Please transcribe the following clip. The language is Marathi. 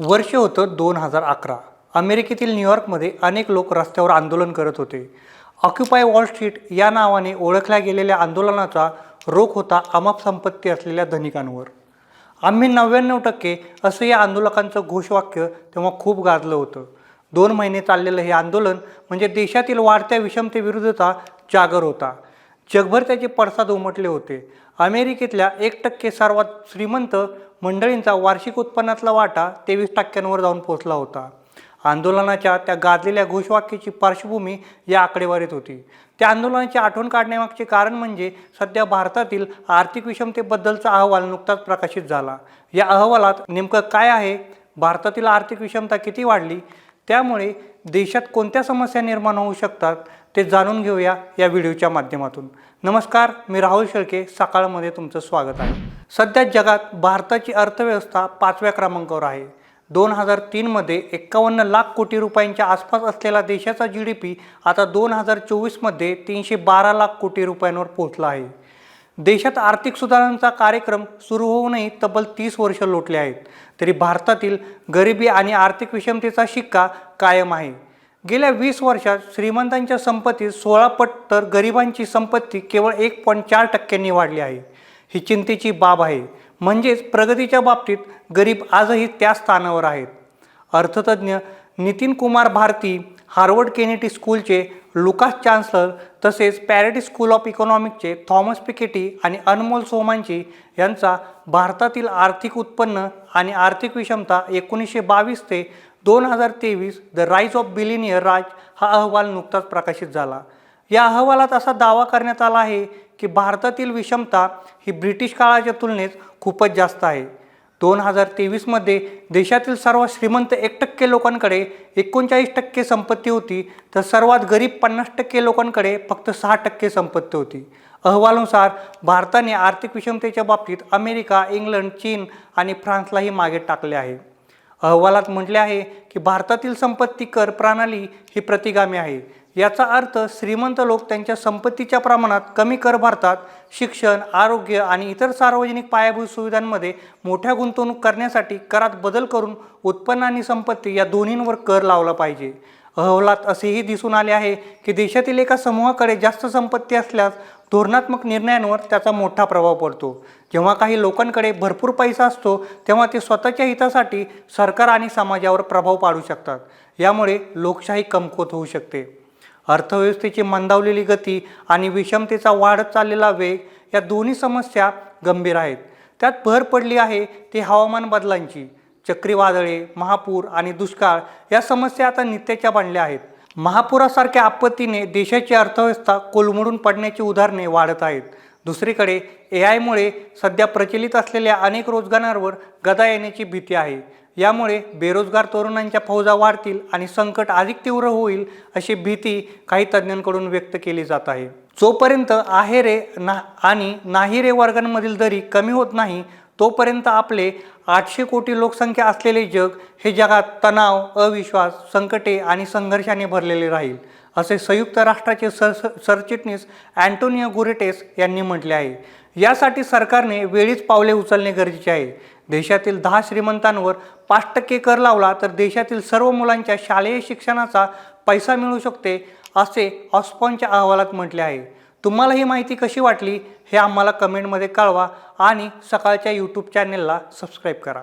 वर्ष होतं दोन हजार अकरा. अमेरिकेतील न्यूयॉर्कमध्ये अनेक लोक रस्त्यावर आंदोलन करत होते. ऑक्युपाय वॉल स्ट्रीट या नावाने ओळखल्या गेलेल्या आंदोलनाचा रोख होता अमाप संपत्ती असलेल्या धनिकांवर. आम्ही नव्याण्णव टक्के असं या आंदोलकांचं घोषवाक्य तेव्हा खूप गाजलं होतं. दोन महिने चाललेलं हे आंदोलन म्हणजे देशातील वाढत्या विषमतेविरुद्धचा जागर होता. जगभर त्याचे पडसाद उमटले होते. अमेरिकेतल्या एक टक्के सर्वात श्रीमंत मंडळींचा वार्षिक उत्पन्नातला वाटा तेवीस टक्क्यांवर जाऊन पोहोचला होता. आंदोलनाच्या त्या गाजलेल्या घोषवाक्याची पार्श्वभूमी या आकडेवारीत होती. त्या आंदोलनाची आठवण काढण्यामागचे कारण म्हणजे सध्या भारतातील आर्थिक विषमतेबद्दलचा अहवाल नुकताच प्रकाशित झाला. या अहवालात नेमकं काय आहे? भारतातील आर्थिक विषमता किती वाढली? त्यामुळे देशात कोणत्या समस्या निर्माण होऊ शकतात ते जाणून घेऊया या व्हिडिओच्या माध्यमातून. नमस्कार मी राहुल शेळके सकाळमध्ये तुमचं स्वागत आहे. सध्या जगात भारताची अर्थव्यवस्था पाचव्या क्रमांकावर आहे. दोन हजार तीनमध्ये एक्कावन्न लाख कोटी रुपयांच्या आसपास असलेला देशाचा जी डी पी आता दोन हजार चोवीसमध्ये तीनशे बारा लाख कोटी रुपयांवर पोहोचला आहे. देशात आर्थिक सुधारणांचा कार्यक्रम सुरू होऊनही तब्बल तीस वर्ष लोटले आहेत. तरी भारतातील गरिबी आणि आर्थिक विषमतेचा शिक्का कायम आहे. गेल्या वीस वर्षात श्रीमंतांच्या संपत्तीत सोळा पट तर गरिबांची संपत्ती केवळ एक पॉईंट चार टक्क्यांनी वाढली आहे. ही चिंतेची बाब आहे. म्हणजेच प्रगतीच्या बाबतीत गरीब आजही त्या स्थानावर आहेत. अर्थतज्ञ नितीन कुमार भारती हार्वर्ड केनेटी स्कूलचे लुकास चान्सलर तसेच पॅरेटी स्कूल ऑफ इकॉनॉमिकचे थॉमस पिकेटी आणि अनमोल सोमांची यांचा भारतातील आर्थिक उत्पन्न आणि आर्थिक विषमता एकोणीसशे बावीस ते दोन हजार तेवीस the rise of billionaire Raj हा अहवाल नुकताच प्रकाशित झाला. या अहवालात असा दावा करण्यात आला आहे की भारतातील विषमता ही ब्रिटिश काळाच्या तुलनेत खूपच जास्त आहे. दोन हजार तेवीसमध्ये देशातील सर्वात श्रीमंत एक टक्के लोकांकडे एकोणचाळीस टक्के संपत्ती होती तर सर्वात गरीब पन्नास टक्के लोकांकडे फक्त सहा टक्के संपत्ती होती. अहवालानुसार भारताने आर्थिक विषमतेच्या बाबतीत अमेरिका इंग्लंड चीन आणि फ्रान्सलाही मागे टाकले आहे. अहवालात म्हटले आहे की भारतातील संपत्ती कर प्रणाली ही प्रतिगामी आहे. याचा अर्थ श्रीमंत लोक त्यांच्या संपत्तीच्या प्रमाणात कमी कर भरतात शिक्षण आरोग्य आणि इतर सार्वजनिक पायाभूत सुविधांमध्ये मोठ्या गुंतवणूक करण्यासाठी करात बदल करून उत्पन्न आणि संपत्ती या दोन्हींवर कर लावला पाहिजे. अहवालात असेही दिसून आले आहे की देशातील एका समूहाकडे जास्त संपत्ती असल्यास धोरणात्मक निर्णयांवर त्याचा मोठा प्रभाव पडतो. जेव्हा काही लोकांकडे भरपूर पैसा असतो तेव्हा ते स्वतःच्या हितासाठी सरकार आणि समाजावर प्रभाव पाडू शकतात. यामुळे लोकशाही कमकुवत होऊ शकते. अर्थव्यवस्थेची मंदावलेली गती आणि विषमतेचा वाढत चाललेला वेग या दोन्ही समस्या गंभीर आहेत. त्यात भर पडली आहे ती हवामान बदलांची. चक्रीवादळे महापूर आणि दुष्काळ या समस्या आता नित्याच्या बनल्या आहेत. महापुरासारख्या आपत्तीने देशाची अर्थव्यवस्था कोलमडून पडण्याची उदाहरणे वाढत आहेत. दुसरीकडे ए आयमुळे सध्या प्रचलित असलेल्या अनेक रोजगारांवर गदा येण्याची भीती आहे. यामुळे बेरोजगार तरुणांच्या फौजा वाढतील आणि संकट अधिक तीव्र होईल अशी भीती काही तज्ज्ञांकडून व्यक्त केली जात आहे. जोपर्यंत आहे रे ना आणि नाही रे वर्गांमधील दरी कमी होत नाही तोपर्यंत आपले आठशे कोटी लोकसंख्या असलेले जग हे जगात तणाव अविश्वास संकटे आणि संघर्षाने भरलेले राहील. असे संयुक्त राष्ट्राचे सर सरचिटणीस अँटोनियो गुरेटेस यांनी म्हटले आहे. यासाठी सरकारने वेळीच पावले उचलणे गरजेचे आहे. देशातील दहा श्रीमंतांवर पाच टक्के कर लावला तर देशातील सर्व मुलांच्या शालेय शिक्षणाचा पैसा मिळू शकते असे ऑस्पॉनच्या अहवालात म्हटले आहे. तुम्हाला ही माहिती कशी वाटली हे आम्हाला कमेंटमध्ये कळवा आणि सकाळच्या यूट्यूब चॅनेलला सबस्क्राईब करा.